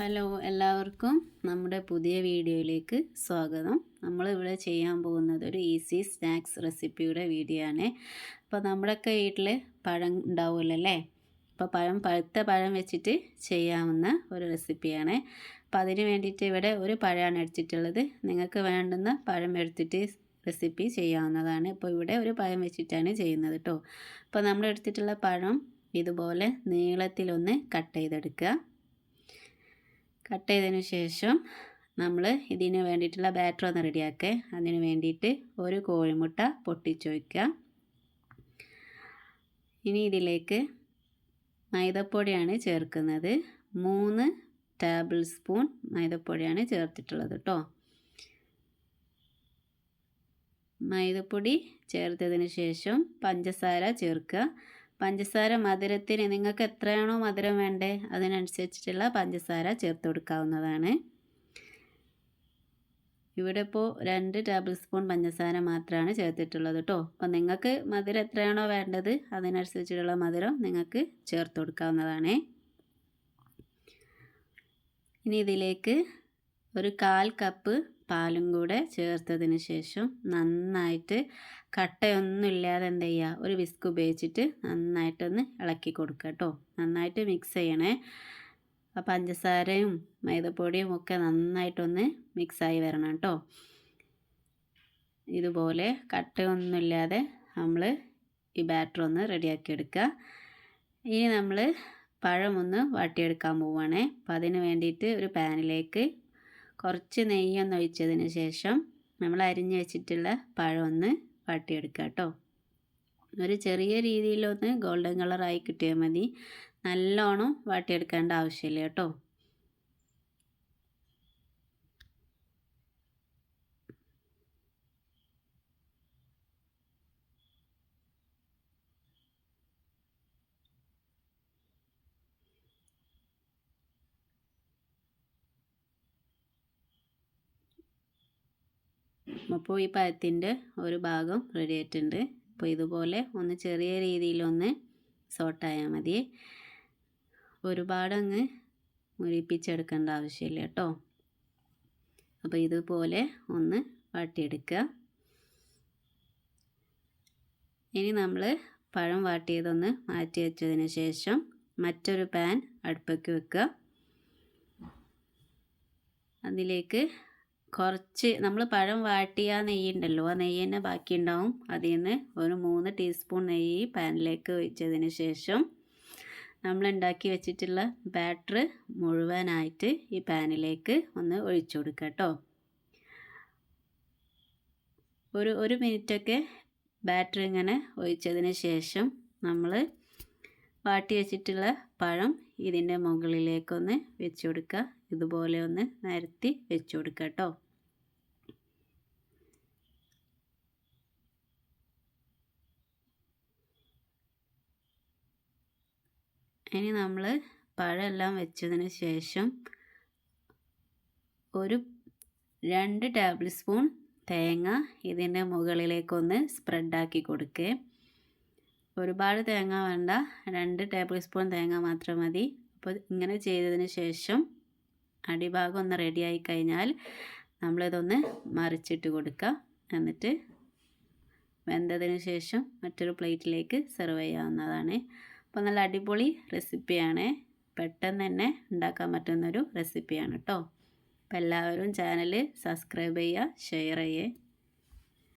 Hello എല്ലാവർക്കും നമ്മുടെ പുതിയ വീഡിയോയിലേക്ക് സ്വാഗതം. നമ്മളിവിടെ ചെയ്യാൻ പോകുന്നത് ഒരു ഈസി സ്നാക്സ് റെസിപ്പിയുടെ വീഡിയോ ആണ്. അപ്പോൾ നമ്മുടെയൊക്കെ വീട്ടിൽ പഴം ഉണ്ടാവുമല്ലോ അല്ലേ? അപ്പോൾ പഴം പഴുത്ത പഴം വെച്ചിട്ട് ചെയ്യാവുന്ന ഒരു റെസിപ്പിയാണ്. അപ്പോൾ അതിന് വേണ്ടിയിട്ട് ഇവിടെ ഒരു പഴമാണ് എടുത്തിട്ടുള്ളത്. നിങ്ങൾക്ക് വേണ്ടുന്ന പഴം എടുത്തിട്ട് റെസിപ്പി ചെയ്യാവുന്നതാണ്. ഇപ്പോൾ ഇവിടെ ഒരു പഴം വെച്ചിട്ടാണ് ചെയ്യുന്നത് കേട്ടോ. അപ്പോൾ നമ്മൾ എടുത്തിട്ടുള്ള പഴം ഇതുപോലെ നീളത്തിലൊന്ന് കട്ട് ചെയ്തെടുക്കുക. കട്ട് ചെയ്തതിന് ശേഷം നമ്മൾ ഇതിന് വേണ്ടിയിട്ടുള്ള ബാറ്റർ ഒന്ന് റെഡിയാക്കുക അതിന് വേണ്ടിയിട്ട് ഒരു കോഴിമുട്ട പൊട്ടിച്ച് വയ്ക്കുക ഇനി ഇതിലേക്ക് മൈദപ്പൊടിയാണ് ചേർക്കുന്നത്. മൂന്ന് ടേബിൾ സ്പൂൺ മൈദപ്പൊടിയാണ് ചേർത്തിട്ടുള്ളത് കേട്ടോ മൈദപ്പൊടി ചേർത്തതിന് ശേഷം പഞ്ചസാര ചേർക്കുക. പഞ്ചസാര മധുരത്തിന് നിങ്ങൾക്ക് എത്രയാണോ മധുരം വേണ്ടേ അതിനനുസരിച്ചിട്ടുള്ള പഞ്ചസാര ചേർത്ത് കൊടുക്കാവുന്നതാണ്. ഇവിടെ ഇപ്പോൾ രണ്ട് ടേബിൾ സ്പൂൺ പഞ്ചസാര മാത്രമാണ് ചേർത്തിട്ടുള്ളത് കേട്ടോ അപ്പോൾ നിങ്ങൾക്ക് മധുരം എത്രയാണോ വേണ്ടത് അതിനനുസരിച്ചിട്ടുള്ള മധുരം നിങ്ങൾക്ക് ചേർത്ത് കൊടുക്കാവുന്നതാണ്. ഇനി ഇതിലേക്ക് ഒരു കാൽ കപ്പ് പാലും കൂടെ ചേർത്തതിന് ശേഷം നന്നായിട്ട് കട്ടയൊന്നുമില്ലാതെ എന്ത് ചെയ്യുക ഒരു വിസ്ക് ഉപയോഗിച്ചിട്ട് നന്നായിട്ടൊന്ന് ഇളക്കി കൊടുക്കുക കേട്ടോ. നന്നായിട്ട് മിക്സ് ചെയ്യണേ. ആ പഞ്ചസാരയും മൈദപ്പൊടിയും ഒക്കെ നന്നായിട്ടൊന്ന് മിക്സായി വരണം കേട്ടോ. ഇതുപോലെ കട്ടയൊന്നുമില്ലാതെ നമ്മൾ ഈ ബാറ്റർ ഒന്ന് റെഡിയാക്കി എടുക്കുക. ഇനി നമ്മൾ പഴമൊന്ന് വാട്ടിയെടുക്കാൻ പോവുകയാണേ. അപ്പം അതിന് വേണ്ടിയിട്ട് ഒരു പാനിലേക്ക് കുറച്ച് നെയ്യൊന്ന് ഒഴിച്ചതിന് ശേഷം നമ്മൾ അരിഞ്ഞ് വെച്ചിട്ടുള്ള പഴം ഒന്ന് വാട്ടിയെടുക്കുക കേട്ടോ. ഒരു ചെറിയ രീതിയിലൊന്ന് ഗോൾഡൻ കളറായി കിട്ടിയാൽ മതി. നല്ലോണം വാട്ടിയെടുക്കേണ്ട ആവശ്യമില്ല കേട്ടോ. അപ്പോൾ ഈ പഴത്തിന്റെ ഒരു ഭാഗം റെഡി ആയിട്ടുണ്ട്. അപ്പോൾ ഇതുപോലെ ഒന്ന് ചെറിയ രീതിയിലൊന്ന് സോട്ടായാൽ മതി. ഒരുപാടങ്ങ് മുരിപ്പിച്ചെടുക്കേണ്ട ആവശ്യമില്ല കേട്ടോ. അപ്പോൾ ഇതുപോലെ ഒന്ന് വാട്ടിയെടുക്കുക. ഇനി നമ്മൾ പഴം വാട്ടിയതൊന്ന് മാറ്റി വെച്ചതിന് ശേഷം മറ്റൊരു പാൻ അടുപ്പേക്ക് വെക്കുക. അതിലേക്ക് കുറച്ച് നമ്മൾ പഴം വാട്ടിയ നെയ്യ് ഉണ്ടല്ലോ ആ നെയ്യ് തന്നെ ബാക്കി ഉണ്ടാവും അതിൽ നിന്ന് ഒരു മൂന്ന് ടീസ്പൂൺ നെയ്യ് പാനിലേക്ക് ഒഴിച്ചതിന് ശേഷം നമ്മൾ ഉണ്ടാക്കി വെച്ചിട്ടുള്ള ബാറ്റർ മുഴുവനായിട്ട് ഈ പാനിലേക്ക് ഒന്ന് ഒഴിച്ചു കൊടുക്കുക കേട്ടോ ഒരു ഒരു മിനിറ്റൊക്കെ ബാറ്റർ ഇങ്ങനെ ഒഴിച്ചതിന് ശേഷം നമ്മൾ വാട്ടി വെച്ചിട്ടുള്ള പഴം ഇതിന്റെ മുകളിലേക്കൊന്ന് വെച്ച് കൊടുക്കുക ഇതുപോലെ ഒന്ന് നിരത്തി വെച്ച് കൊടുക്കുക കേട്ടോ. ഇനി നമ്മൾ പഴമെല്ലാം വെച്ചതിന് ശേഷം ഒരു രണ്ട് ടേബിൾ സ്പൂൺ തേങ്ങ ഇതിന്റെ മുകളിലേക്കൊന്ന് സ്പ്രെഡാക്കി കൊടുക്കുക. ഒരുപാട് തേങ്ങ വേണ്ട. രണ്ട് ടേബിൾ സ്പൂൺ തേങ്ങ മാത്രം മതി. അപ്പോൾ ഇങ്ങനെ ചെയ്തതിന് ശേഷം അടിഭാഗം ഒന്ന് റെഡിയായി കഴിഞ്ഞാൽ നമ്മളിതൊന്ന് മറിച്ചിട്ട് കൊടുക്കുക എന്നിട്ട് വെന്തതിന് ശേഷം മറ്റൊരു പ്ലേറ്റിലേക്ക് സെർവ് ചെയ്യാവുന്നതാണ്. അപ്പോൾ നല്ല അടിപൊളി റെസിപ്പിയാണ് പെട്ടെന്ന് തന്നെ ഉണ്ടാക്കാൻ പറ്റുന്നൊരു റെസിപ്പിയാണ് കേട്ടോ അപ്പോൾ എല്ലാവരും ചാനൽ സബ്സ്ക്രൈബ് ചെയ്യുക ഷെയർ ചെയ്യുക.